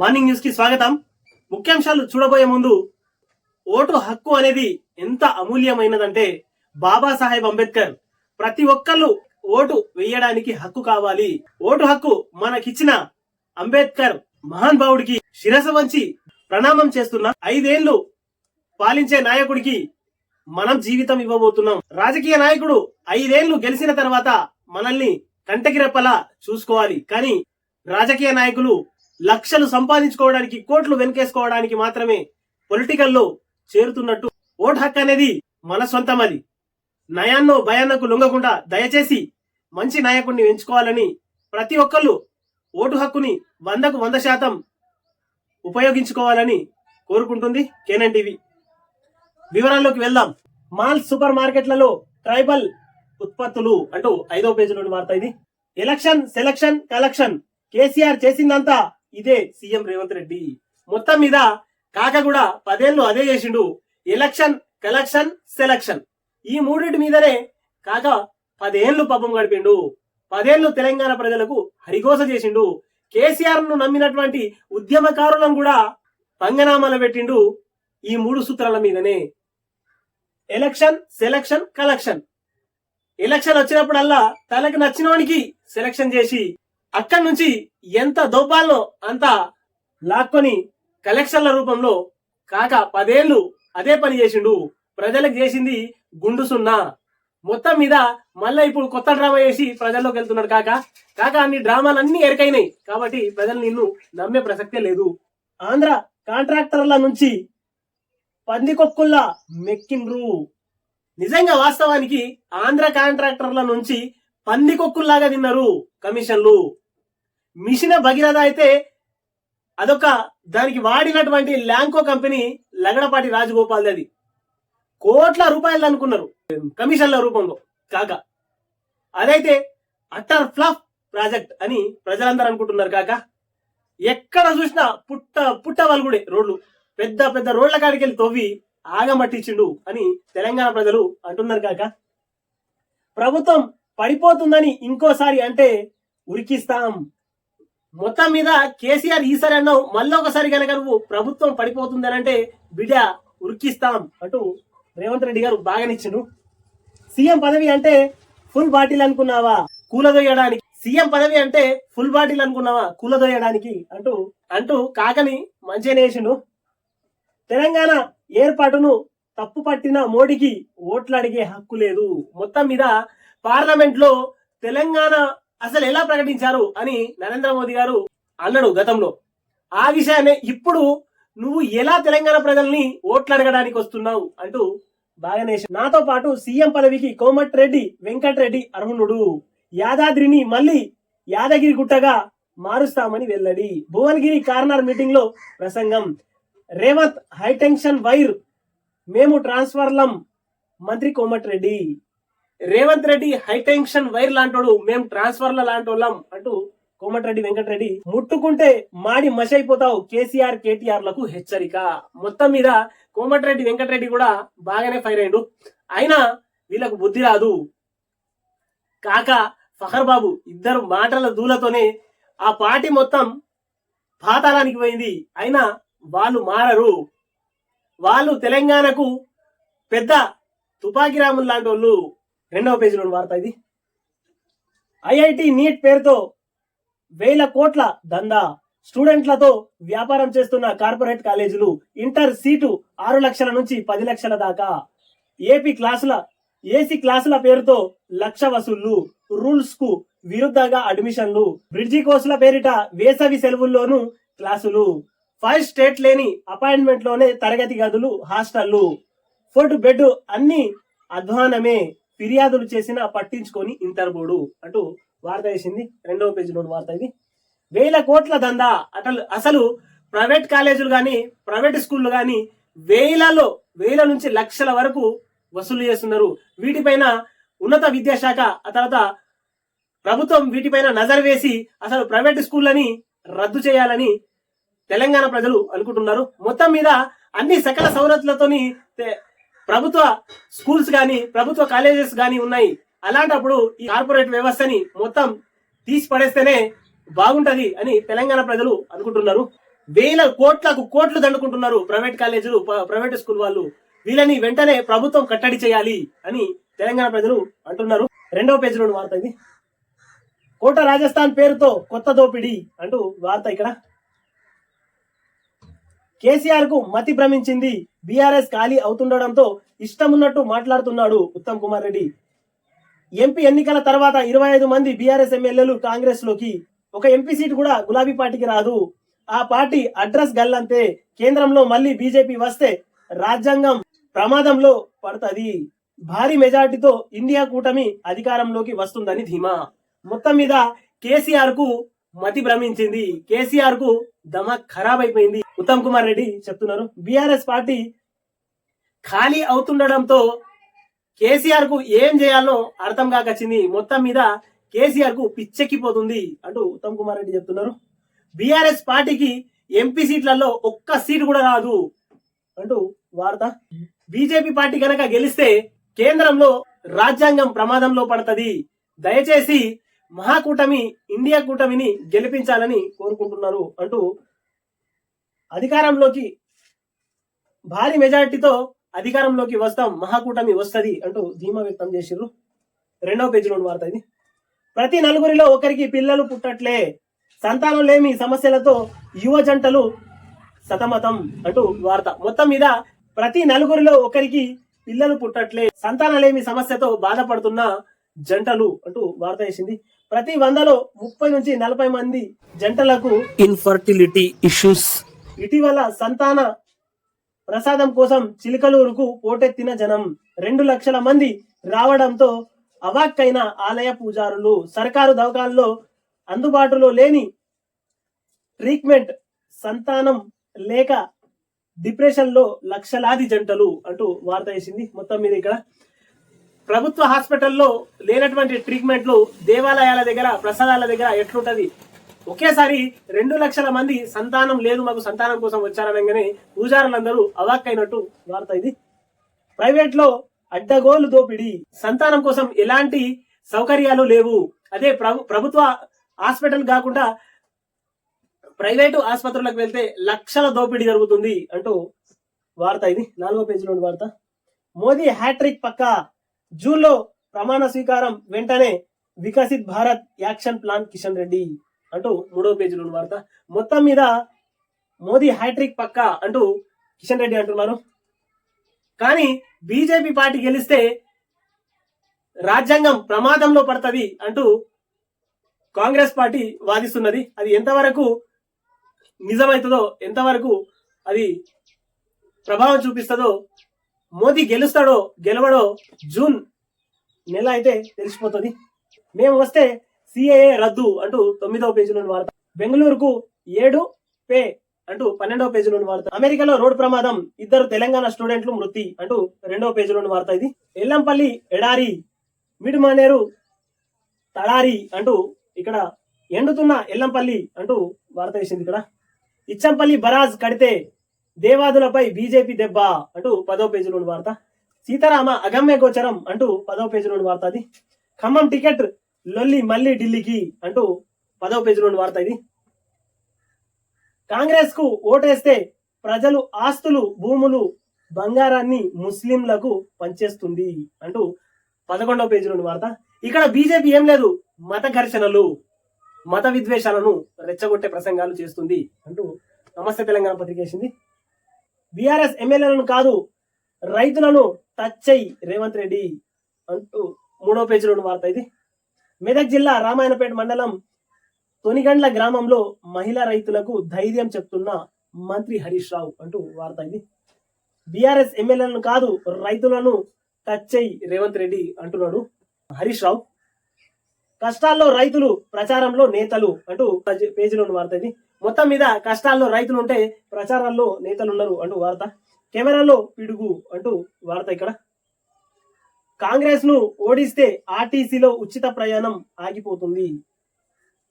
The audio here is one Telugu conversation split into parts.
మార్నింగ్ న్యూస్కి స్వాగతం. ముఖ్యాంశాలు చూడబోయే ముందు ఓటు హక్కు అనేది ఎంత అమూల్యమైనదంటే బాబాసాహెబ్ అంబేద్కర్. ప్రతి ఒక్కళ్ళు ఓటు వేయడానికి హక్కు కావాలి. ఓటు హక్కు మనకిచ్చిన అంబేద్కర్ మహాన్ భావుడికి శిరస వంచి ప్రణామం చేస్తున్న ఐదేళ్ళు పాలించే నాయకుడికి మనం జీవితం ఇవ్వబోతున్నాం. రాజకీయ నాయకుడు ఐదేళ్ళు గెలిచిన తర్వాత మనల్ని కంటకిరెప్పలా చూసుకోవాలి. కానీ రాజకీయ నాయకులు లక్షలు సంపాదించుకోవడానికి కోట్లు వెనకేసుకోవడానికి మాత్రమే పొలిటికల్లో చేరుతున్నట్టు ఓట్ హక్ అనేది మన సొంతం అది నయాన్నో భయాన్నకు లొంగకుండా దయచేసి మంచి నాయకుడిని ఎంచుకోవాలని ప్రతి ఒక్కళ్ళు ఓటు హక్కుని వందకు వంద శాతం ఉపయోగించుకోవాలని కోరుకుంటుంది కేనన్ టీవీ. వివరాల్లోకి వెళ్దాం. మాల్ సూపర్ మార్కెట్లలో ట్రైబల్ ఉత్పత్తులు అంటూ ఐదో పేజీలోని వార్త ఇది. ఎలక్షన్ సెలక్షన్ కలెక్షన్ కేసీఆర్ చేసిందంతా ఇదే సీఎం రేవంత్ రెడ్డి. మొత్తం మీద కాక కూడా పదేళ్ళు అదే చేసిండు. Election collection selection. ఈ మూడింటి మీదనే కాక పదేళ్ళు పాపం గడిపిండు. పదేళ్ళు తెలంగాణ ప్రజలకు హరిగోస చేసిండు. కేసీఆర్ను నమ్మినటువంటి ఉద్యమకారులను కూడా పంగనామాలు పెట్టిండు ఈ మూడు సూత్రాల మీదనే. Election selection collection. ఎలక్షన్ వచ్చినప్పుడల్లా తనకు నచ్చినవానికి సెలక్షన్ చేసి అక్కడి నుంచి ఎంత దోపాలనో అంత లాక్కొని కలెక్షన్ల రూపంలో కాక పదేళ్ళు అదే పని చేసిండు. ప్రజలకు చేసింది గుండు సున్నా. మొత్తం మీద మళ్ళీ ఇప్పుడు కొత్త డ్రామా చేసి ప్రజల్లోకి వెళ్తున్నాడు కాక. కాక అన్ని డ్రామాలన్నీ ఎరకైనాయి. కాబట్టి ప్రజలు నిన్ను నమ్మే ప్రసక్తే లేదు. ఆంధ్ర కాంట్రాక్టర్ల నుంచి పందికొక్కుల్లా మెక్కిండ్రు. నిజంగా వాస్తవానికి ఆంధ్ర కాంట్రాక్టర్ల నుంచి పందికొక్కుల్లాగా తిన్నారు కమిషన్లు. మిషన్ భగీరథ అయితే అదొక దానికి వాడినటువంటి ల్యాంకో కంపెనీ లగడపాటి రాజగోపాల్ అది కోట్ల రూపాయలు అనుకున్నారు. కమిషన్ల రూపంలో కాక. అదైతే అటర్ ఫ్లఫ్ ప్రాజెక్ట్ అని ప్రజలందరూ అనుకుంటున్నారు కాక. ఎక్కడ చూసినా పుట్ట పుట్ట వల్గుడే రోడ్లు. పెద్ద పెద్ద రోడ్ల కాడికి వెళ్ళి తవ్వి ఆగమట్టించిండు అని తెలంగాణ ప్రజలు అంటున్నారు కాక. ప్రభుత్వం పడిపోతుందని ఇంకోసారి అంటే ఉరికిస్తాం. మొత్తం మీద కేసీఆర్ ఈసారి అన్నావు మళ్ళీ ఒకసారి కనుక నువ్వు ప్రభుత్వం పడిపోతుందని అంటే బిడ్డ ఉరికిస్తాం అంటూ రేవంత్ రెడ్డి గారు బాగానిచ్చిండు. సీఎం పదవి అంటే ఫుల్ బాటిల్ అనుకున్నావా? కూలదొయ్యడానికి సీఎం పదవి అంటే ఫుల్ బాటిల్ అనుకున్నావా? కూలదొయ్యడానికి అంటూ అంటూ కాకని మంచిగానే వేసిండు. తెలంగాణ ఏర్పాటును తప్పు పట్టిన మోడీకి ఓట్లు అడిగే హక్కు లేదు. మొత్తం మీద పార్లమెంట్లో తెలంగాణ అసలు ఎలా ప్రకటించారు అని నరేంద్ర మోదీ గారు అన్నాడు గతంలో. ఆ విషయాన్ని ఇప్పుడు నువ్వు ఎలా తెలంగాణ ప్రజల్ని ఓట్లు అడగడానికి వస్తున్నావు అంటూ బాగానే నాతో పాటు సీఎం పదవికి కోమట్ రెడ్డి వెంకటరెడ్డి అర్హునుడు యాదాద్రిని మళ్ళీ యాదగిరి గుట్టగా మారుస్తామని వెల్లడి. భువనగిరి కార్నర్ మీటింగ్లో ప్రసంగం. Revanth high tension wire. మేము ట్రాన్స్ఫర్లం. మంత్రి Komat Reddy. Revanth Reddy high tension wire లాంటోడు మేము ట్రాన్స్ఫర్ల లాంటోళ్ళం అంటూ కోమటిరెడ్డి వెంకటరెడ్డి ముట్టుకుంటే మాడి మషైపోతావు కేసీఆర్ కేటీఆర్లకు హెచ్చరిక. మొత్తం మీద కోమటిరెడ్డి వెంకటరెడ్డి కూడా బాగానే ఫైర్ అయ్యిండు. అయినా వీళ్ళకు బుద్ధి రాదు. కాక ఫహర్ బాబు ఇద్దరు మాటల దూలతోనే ఆ పార్టీ మొత్తం పాతాళానికి పోయింది. అయినా వాళ్ళు మారరు. వాళ్ళు తెలంగాణకు పెద్ద తుపాకి రాములు లాంటి వాళ్ళు రెండవ పేజీలో వార్త ఇది. ఐఐటి నీట్ పేరుతో వేల కోట్ల దందా. స్టూడెంట్లతో వ్యాపారం చేస్తున్న కార్పొరేట్ కాలేజీలు ఇంటర్ సీటు ఆరు లక్షల నుంచి పది లక్షల దాకా. ఏపీ క్లాసుల ఏసీ క్లాసుల పేరుతో లక్ష వసూళ్ళు రూల్స్కు విరుద్ధంగా అడ్మిషన్లు. బ్రిడ్జి కోర్సుల పేరిట వేసవి సెలవుల్లోనూ క్లాసులు. ఫైవ్ స్టేట్ లేని అపాయింట్మెంట్లోనే తరగతి గదులు హాస్టళ్ళు ఫుడ్ బెడ్ అన్ని అధ్వానమే. ఫిర్యాదులు చేసినా పట్టించుకొని ఇంటర్ అంటూ వార్త వేసింది. రెండవ పేజీలో వార్త ఇది. వేల కోట్ల దందా. అటలు అసలు ప్రైవేట్ కాలేజీలు కానీ ప్రైవేట్ స్కూళ్ళు కానీ వేలలో వేల నుంచి లక్షల వరకు వసూలు చేస్తున్నారు. వీటిపైన ఉన్నత విద్యాశాఖ ఆ తర్వాత ప్రభుత్వం వీటిపైన నజర్ వేసి అసలు ప్రైవేట్ స్కూళ్ళని రద్దు చేయాలని తెలంగాణ ప్రజలు అనుకుంటున్నారు. మొత్తం మీద అన్ని సకల సౌలతులతోని ప్రభుత్వ స్కూల్స్ కానీ ప్రభుత్వ కాలేజెస్ కానీ ఉన్నాయి. అలాంటప్పుడు ఈ కార్పొరేట్ వ్యవస్థని మొత్తం తీసి పడేస్తేనే బాగుంటది అని తెలంగాణ ప్రజలు అనుకుంటున్నారు. వేల కోట్లకు కోట్లు దండుకుంటున్నారు ప్రైవేట్ కాలేజీలు ప్రైవేట్ స్కూల్ వాళ్ళు. వీళ్ళని వెంటనే ప్రభుత్వం కట్టడి చేయాలి అని తెలంగాణ ప్రజలు అంటున్నారు. రెండవ పేజీలోని వార్త ఇది. కోట రాజస్థాన్ పేరుతో కొత్త దోపిడీ అంటూ వార్త ఇక్కడ. కేసీఆర్కు మతి భ్రమించింది. బీఆర్ఎస్ ఖాళీ అవుతుండడంతో ఇష్టమున్నట్టు మాట్లాడుతున్నాడు ఉత్తమ్ కుమార్ రెడ్డి. ఎంపీ ఎన్నికల తర్వాత ఇరవై ఐదు మంది బీఆర్ఎస్ ఎమ్మెల్యేలు కాంగ్రెస్లోకి. ఒక ఎంపీ సీట్ కూడా గులాబీ పార్టీకి రాదు. ఆ పార్టీ అడ్రస్ గల్లంతే. కేంద్రంలో మళ్ళీ బీజేపీ వస్తే రాజ్యాంగం ప్రమాదంలో పడుతుంది. భారీ మెజార్టీతో ఇండియా కూటమి అధికారంలోకి వస్తుందని ధీమా. మొత్తం మీద కేసీఆర్కు మతి భ్రమించింది. కేసీఆర్కు దమ ఖరాబ్ అయిపోయింది ఉత్తమ్ కుమార్ రెడ్డి చెప్తున్నారు. బీఆర్ఎస్ పార్టీ ఖాళీ అవుతుండడంతో కేసీఆర్కు ఏం చేయాలో అర్థం కాకొచ్చింది మొత్తం మీద కేసీఆర్కు పిచ్చెక్కిపోతుంది అంటూ ఉత్తమ్ కుమార్ రెడ్డి చెప్తున్నారు. బీఆర్ఎస్ పార్టీకి ఎంపీ సీట్లలో ఒక్క సీటు కూడా రాదు అంటూ వార్త. బీజేపీ పార్టీ కనుక గెలిస్తే కేంద్రంలో రాజ్యాంగం ప్రమాదంలో పడుతుంది. దయచేసి మహాకూటమి ఇండియా కూటమిని గెలిపించాలని కోరుకుంటున్నారు అంటూ అధికారంలోకి భారీ మెజారిటీతో అధికారంలోకి వస్తాం మహాకూటమి వస్తుంది అంటూ ధీమా వ్యక్తం చేసిర్రు. రెండవ పేజీలోని వార్త ఇది. ప్రతి నలుగురిలో ఒకరికి పిల్లలు పుట్టట్లే సంతానం లేమి సమస్యలతో యువ జంటలు సతమతం అంటూ వార్త. మొత్తం మీద ప్రతి నలుగురిలో ఒకరికి పిల్లలు పుట్టట్లే సంతానలేమి సమస్యతో బాధపడుతున్న జంటలు అంటూ వార్త వేసింది. ప్రతి వందలో ముప్పై నుంచి నలభై మంది జంటలకు ఇన్ఫర్టిలిటీ ఇష్యూస్ ఇటీవల సంతాన ప్రసాదం కోసం చిలకలూరుకు పోటెత్తిన జనం. రెండు లక్షల మంది రావడంతో అవాక్కైన ఆలయ పూజారులు సర్కారు దవకాల్లో అందుబాటులో లేని ట్రీట్మెంట్ సంతానం లేక డిప్రెషన్లో లక్షలాది జంటలు అంటూ వార్త వేసింది మొత్తం మీద ఇక్కడ. ప్రభుత్వ హాస్పిటల్లో లేనటువంటి ట్రీట్మెంట్లు దేవాలయాల దగ్గర ప్రసాదాల దగ్గర ఎట్లుంటది? ఒకేసారి రెండు లక్షల మంది సంతానం లేదు మాకు సంతానం కోసం వచ్చారనగానే పూజారులందరూ అవాక్కైనట్టు వార్త ఇది. ప్రైవేట్లో అడ్డగోలు దోపిడీ. సంతానం కోసం ఎలాంటి సౌకర్యాలు లేవు. అదే ప్రభు ప్రభుత్వ హాస్పిటల్ కాకుండా ప్రైవేటు ఆసుపత్రులకు వెళ్తే లక్షల దోపిడీ జరుగుతుంది అంటూ వార్త ఇది. నాలుగో పేజీలో వార్త. మోదీ హ్యాట్రిక్ పక్క. జూన్లో ప్రమాణ స్వీకారం వెంటనే వికసిత్ భారత్ యాక్షన్ ప్లాన్ కిషన్ రెడ్డి. అంటూ మూడో పేజీలోని వార్త. మొత్తం మీద మోదీ హ్యాట్రిక్ పక్క అంటూ కిషన్ రెడ్డి అంటున్నారు. కానీ బీజేపీ పార్టీ గెలిస్తే రాజ్యాంగం ప్రమాదంలో పడుతుంది అంటూ కాంగ్రెస్ పార్టీ వాదిస్తున్నది. అది ఎంతవరకు నిజమవుతుందో ఎంతవరకు అది ప్రభావం చూపిస్తుందో మోదీ గెలుస్తాడో గెలవడో జూన్ నెల అయితే తెలిసిపోతుంది. మేము వస్తే సిఏఏ రద్దు అంటూ తొమ్మిదవ పేజీలోని వార్త. బెంగళూరుకు ఏడు పే అంటూ పన్నెండవ పేజీలోని వార్త. అమెరికాలో రోడ్డు ప్రమాదం ఇద్దరు తెలంగాణ స్టూడెంట్లు మృతి అంటూ రెండవ పేజీలోని వార్త ఇది. ఎల్లంపల్లి ఎడారి మిడుమానేరు తడారి అంటూ ఇక్కడ ఎండుతున్న ఎల్లంపల్లి అంటూ వార్త వేసింది ఇక్కడ. ఇచ్చంపల్లి బరాజ్ కడితే దేవాదులపై బీజేపీ దెబ్బ అంటూ పదో పేజీలోని వార్త. సీతారామ అగమ్య గోచరం అంటూ పదో పేజీలోని వార్త అది. ఖమ్మం టికెట్ లొల్లి మళ్ళీ ఢిల్లీకి అంటూ పదవ పేజీలోని వార్త ఇది. కాంగ్రెస్కు ఓటేస్తే ప్రజలు ఆస్తులు భూములు బంగారాన్ని ముస్లింలకు పంచేస్తుంది అంటూ పదకొండవ పేజీలోని వార్త. ఇక్కడ బీజేపీ ఏం లేదు మత ఘర్షణలు మత విద్వేషాలను రెచ్చగొట్టే ప్రసంగాలు చేస్తుంది అంటూ నమస్తే తెలంగాణ పత్రిక వేసింది. బీఆర్ఎస్ ఎమ్మెల్యేలను కాదు రైతులను టచ్ చెయ్యి రేవంత్ రెడ్డి అంటూ మూడో పేజీలోని వార్త ఇది. మెదక్ జిల్లా రామాయణపేట మండలం తొనిగండ్ల గ్రామంలో మహిళా రైతులకు ధైర్యం చెప్తున్న మంత్రి హరీష్ రావు అంటూ వార్త ఇది. బీఆర్ఎస్ ఎమ్మెల్యేలను కాదు రైతులను టచ్ చేయి రేవంత్ రెడ్డి అంటున్నాడు హరీష్ రావు. కష్టాల్లో రైతులు ప్రచారంలో నేతలు అంటూ పేజీలోని వార్త ఇది. మొత్తం మీద కష్టాల్లో రైతులు ఉంటే ప్రచారాల్లో నేతలు ఉన్నారు అంటూ వార్త. కెమెరాలో పిడుగు అంటూ వార్త ఇక్కడ. కాంగ్రెస్ను ఓడిస్తే ఆర్టీసీలో ఉచిత ప్రయాణం ఆగిపోతుంది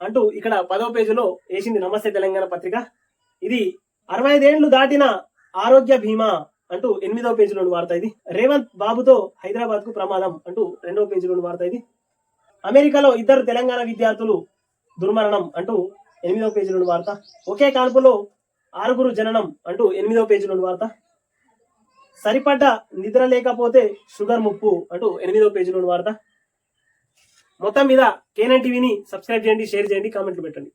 అంటూ ఇక్కడ పదో పేజీలో వేసింది నమస్తే తెలంగాణ పత్రిక. ఇది అరవై ఐదేళ్ళు దాటిన ఆరోగ్య బీమా అంటూ ఎనిమిదో పేజీలోని వార్త ఇది రేవంత్ బాబుతో హైదరాబాద్కు ప్రమాదం అంటూ రెండో పేజీలోని వార్త ఇది అమెరికాలో ఇద్దరు తెలంగాణ విద్యార్థులు దుర్మరణం అంటూ ఎనిమిదో పేజీలోని వార్త ఒకే కాన్పులో ఆరుగురు జననం అంటూ ఎనిమిదో పేజీలోని వార్త సరిపడ్డ నిద్ర లేకపోతే షుగర్ ముప్పు అంటూ ఎనిమిదో పేజీలో వార్త. మొత్తం మీద కేనన్ టీవీని సబ్స్క్రైబ్ చేయండి షేర్ చేయండి కామెంట్లు పెట్టండి.